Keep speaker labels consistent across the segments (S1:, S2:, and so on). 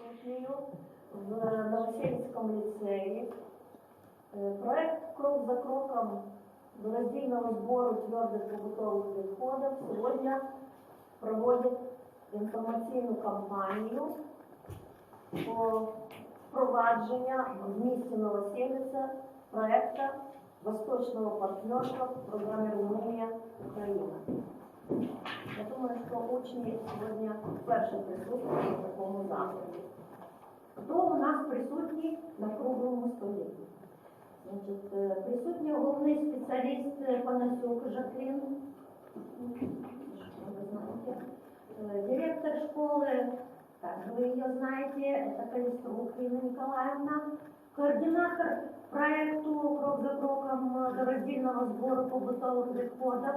S1: присутньою в Новосельському ліцеї. Е, Проект «Крок за кроком до роздільного збору твердих побутових відходів сьогодні проводить інформаційну кампанію по впровадження в місті Новоселиця проекту Восточного партнерства в програмі Румунія Україна. Я думаю, що учні сьогодні вперше присутні на такому заході. Хто у нас присутній на круглому столі? Значить, е, присутній головний спеціаліст е, Панасюк Жаклін. Е, Директор школи, также вы ее знаете, это Калиструк Инна Николаевна. Координатор проекту «Крок за кроком» до роздільного збору побутових відходів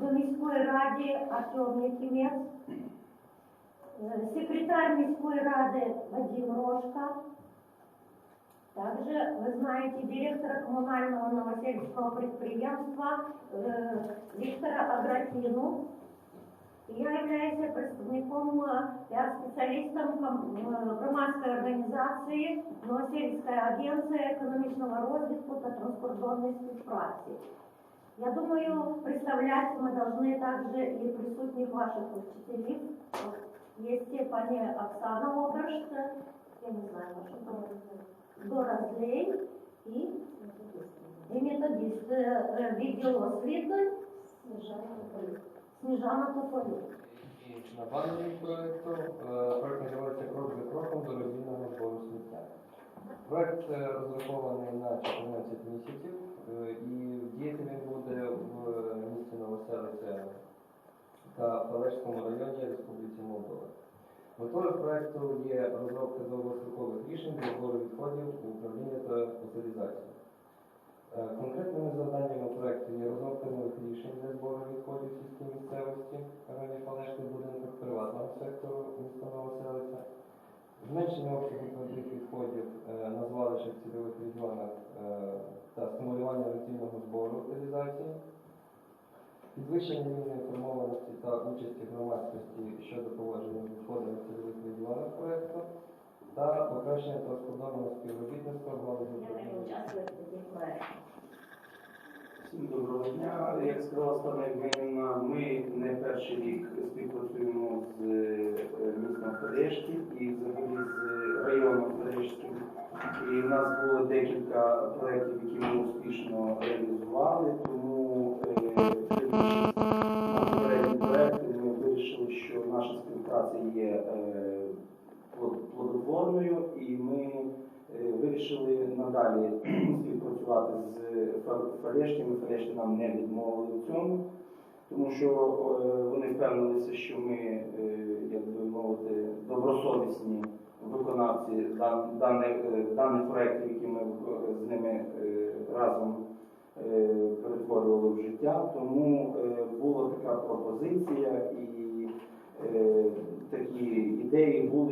S1: в міської раді Артем Якимець Е, Секретарь міської ради Вадим Рожка. Также вы знаете директора коммунального новосельского предприятия э, Виктора Аграфину. Я являюсь представником, е, я спеціалістом ком- е, громадської організації Новосельська агенція економічного розвитку та транскордонної співпраці. Я думаю, представлять мы должны также и присутних ваших учителей. Есть пани Оксана Обершт, я не знаю Дора Злей и, и методист э, відділу освіти Сніжана Тополюк.
S2: І на базі проєкту проєкт називається Крок за кроком до роздільного збору сміття. Проєкт розрахований на 14 місяців і діяти він буде в та Палешському районі Республіки Молдова. Метою проєкту є розробка довгострокових рішень для збору відходів, управління та утилізації. Е, Конкретними завданнями проєкту є розробка нових рішень для збору відходів підвищення рівня інформованості та участі громадськості щодо поводження з відходами цільових регіонах проекту та покращення транскордонного співробітництва
S1: проектах.
S3: Всім доброго дня. Як сказала Стана Євгенівна, ми не перший рік співпрацюємо з е, містом Федешки і взагалі з районом Федешким. І в нас було декілька проєктів, які ми успішно реалізували, тому е, дивлячись на попередні проекти, ми вирішили, що наша є е, плодотворною, і ми е, вирішили надалі співпрацювати з Фалешками. Фалешки нам не відмовили в цьому, тому що вони впевнилися, що ми, е, як би мовити, добросовісні виконавці даних, даних проєктів, які ми з ними разом перетворювали в життя. Тому була така пропозиція і е, такі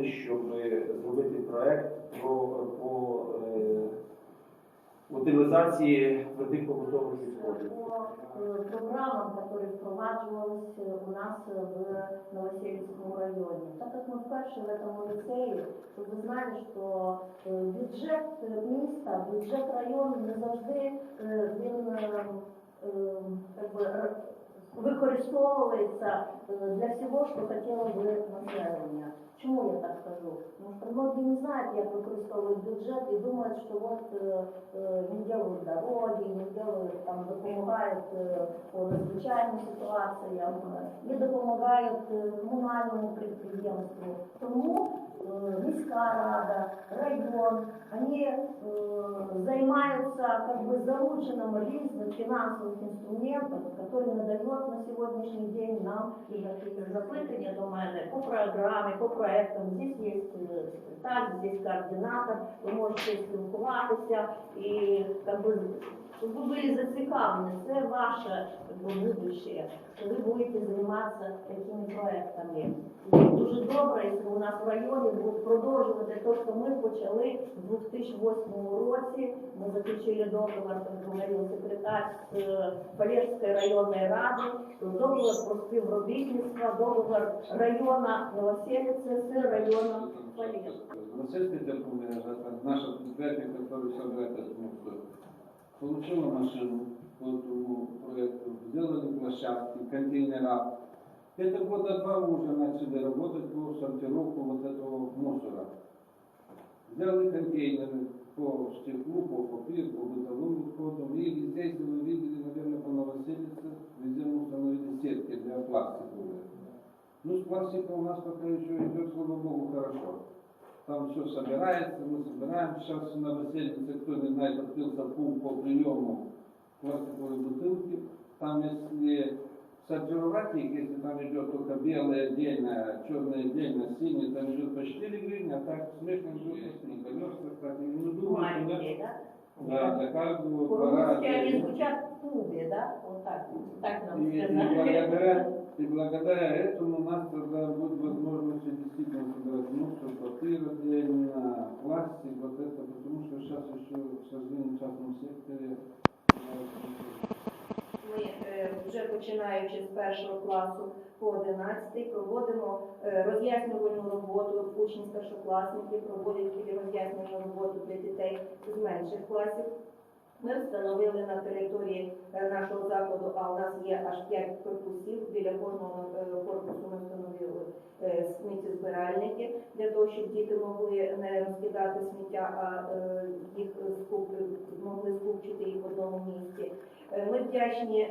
S3: ідеї були, щоб зробити проект про по е, утилізації твердих побутових відходів.
S1: По э, программам, которые впроваджувались э, у нас э, в Новосельском районе. Так как мы вперше в этом лицеї, то ви знали, що е, бюджет е, міста, бюджет району не завжди е, він е, е, как би, р- використовується е, для всього, що хотіло би населення. Чому я так кажу? Тому многие не знають, як використовують бюджет і думають, що от е, е, не делают дороги, не делают, там, допомагають по надзвичайним ситуаціям, не допомагають комунальному підприємству. Тому міська рада, район, вони е, займаються как бы, залученным різних фінансових інструментів, які надають на сьогоднішній день нам і якісь запитання до мене по програмі, по проектам. Здесь є е, секретар, здесь координатор, ви можете спілкуватися і как би,
S4: чтобы вы были зацікавлені, це ваше как бы, будущее, що ви будете займатися такими проектами. у нас в районі будуть продовжувати те, що ми почали в 2008 році. Ми заключили договор, як говорив секретар з е, Полєвської районної ради, договор про співробітництво, договор району Новоселиці з районом Полєвська.
S5: Процесс Петербурга, это наше предприятие, которое собирает этот мусор, получило машину по этому проекту, сделали площадки, контейнера. Это года два уже начали работать по сортировку вот этого мусора. Сделали контейнеры по стеклу, по папиру, по бытовым отходам. И здесь вы видели, наверное, по Новоселице, везде мы установили сетки для пластиковые. Ну, с пластиком у нас пока еще идет, слава богу, хорошо. Там все собирается, мы собираем. Сейчас на Васильнице, кто не знает, открылся пункт по приему пластиковой бутылки. Там, если сортировать их, если там идет только белое отдельно, черное отдельно, синее, там идет Колеса, так, не думаю,
S4: Маленькие, да?
S5: да, для каждого двора
S4: По-русски они
S5: отдельно.
S4: звучат в кубе, да? Вот так, так нам
S5: И, и
S4: сказали.
S5: благодаря, и благодаря этому у нас тогда будет возможность действительно собирать мусор, папир отдельно, пластик, вот это, потому что сейчас еще, к сожалению, в частном секторе э,
S4: Ми е, вже починаючи з першого класу по 11 проводимо е, роз'яснювальну роботу. Учні старшокласники проводять роз'яснювальну роботу для дітей з менших класів. Ми встановили на території е, нашого закладу, а у нас є аж 5 корпусів. Біля кожного е, корпусу ми встановили е, сміттєзбиральники для того, щоб діти могли не розкидати сміття, а їх могли скупчити їх в одному місці. Ми вдячні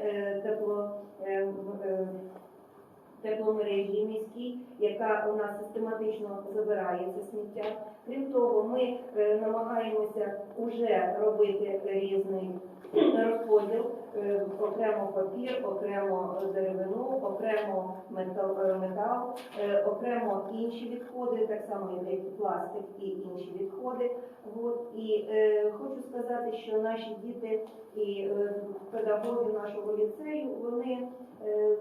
S4: тепломережі міській, яка у нас систематично забирає це сміття. Крім того, ми е, намагаємося вже робити різний розподіл, е, окремо папір, окремо деревину, окремо метал, е, метал, окремо інші відходи, так само як пластик і інші відходи. От. І е, хочу сказати, що наші діти і е, педагоги нашого ліцею вони е,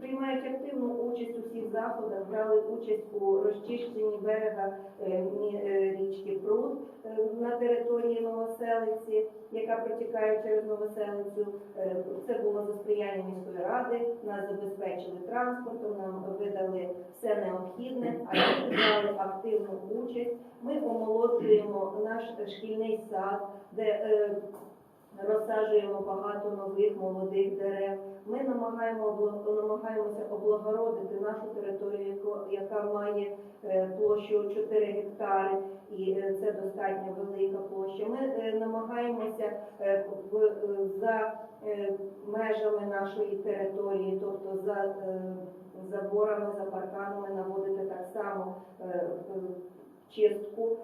S4: приймають активну участь у всіх заходах, брали участь у розчищенні берега е, річки території Новоселиці, яка протікає через Новоселицю. Е, Це було за сприяння міської ради. Нас забезпечили транспортом, нам видали все необхідне, а ми брали активну участь. Ми омолоджуємо наш шкільний сад, де е, розсаджуємо багато нових молодих дерев. Ми намагаємо намагаємося облагородити нашу територію, яка має е, площу 4 гектари, і е, це достатньо велика площа. Ми е, намагаємося за межами нашої території, тобто за заборами, за парканами наводити так само чистку.